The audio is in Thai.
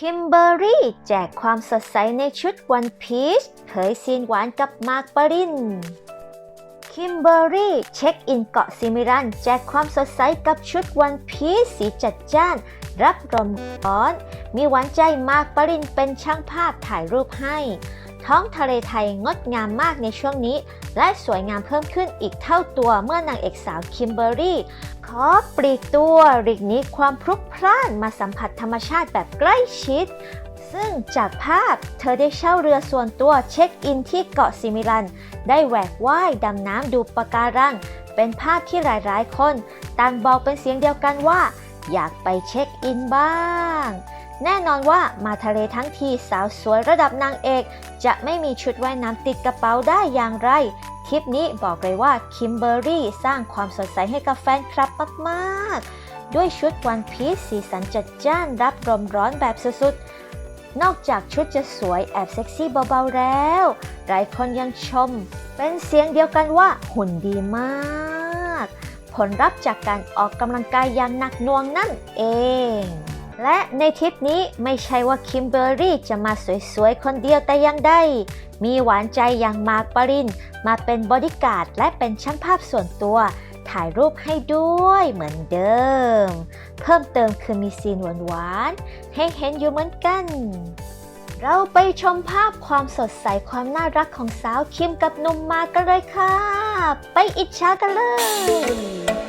คิมเบอรี่แจกความสดใสในชุดวันพีชเผยซีนหวานกับมาร์กปรินคิมเบอรี่เช็คอินเกาะซิมิรัน แจกความสดใสกับชุดวันพีชสีจัดจ้าน รับลมร้อน มีหวานใจมาร์กปรินเป็นช่างภาพถ่ายรูปให้ ท้องทะเลไทยงดงามมากในช่วงนี้ และสวยงามเพิ่มขึ้นอีกเท่าตัวเมื่อนางเอกสาวคิมเบอรี่ ขอปลีกตัวหลีกหนี้ความพลุกพล่านมาสัมผัสธรรมชาติแบบใกล้ชิด ซึ่งจากภาพเธอได้เช่าเรือส่วนตัวเช็คอินที่เกาะซิมิลัน ได้แหวกว่ายดำน้ำดูปะการัง เป็นภาพที่หลายๆ คนต่างบอกเป็นเสียงเดียวกันว่า อยากไปเช็คอินบ้าง แน่นอนว่ามาทะเลทั้งทีสาวสวยระดับนางเอก จะไม่มีชุดว่ายน้ำติดกระเป๋าได้อย่างไร คลิปนี้บอกเลยว่าคิมเบอร์รี่สร้างความสดใสให้กับแฟนคลับมากๆ ด้วยชุดวันพีซสีสันจัดจ้านรับลมร้อนแบบสุดๆ นอกจากชุดจะสวยแอบเซ็กซี่เบาๆแล้ว หลายคนยังชม เป็นเสียงเดียวกันว่าหุ่นดีมาก ผลลัพธ์จากการออกกำลังกายอย่างหนักหน่วงนั่นเอง และในทริปนี้ไม่ใช่ว่าคิมเบอร์รี่จะมาสวยๆ คนเดียวแต่ยังได้ มีหวานใจอย่างมาร์กปรินมาเป็นบอดี้การ์ดและเป็นช่างภาพส่วนตัว ถ่ายรูปให้ด้วยเหมือนเดิม เพิ่มเติมคือมีซีนหวานๆให้เห็นอยู่เหมือนกัน เราไปชมภาพความสดใสความน่ารักของสาวคิมกับหนุ่มมากันเลยค่ะ ไปอิจฉากันเลย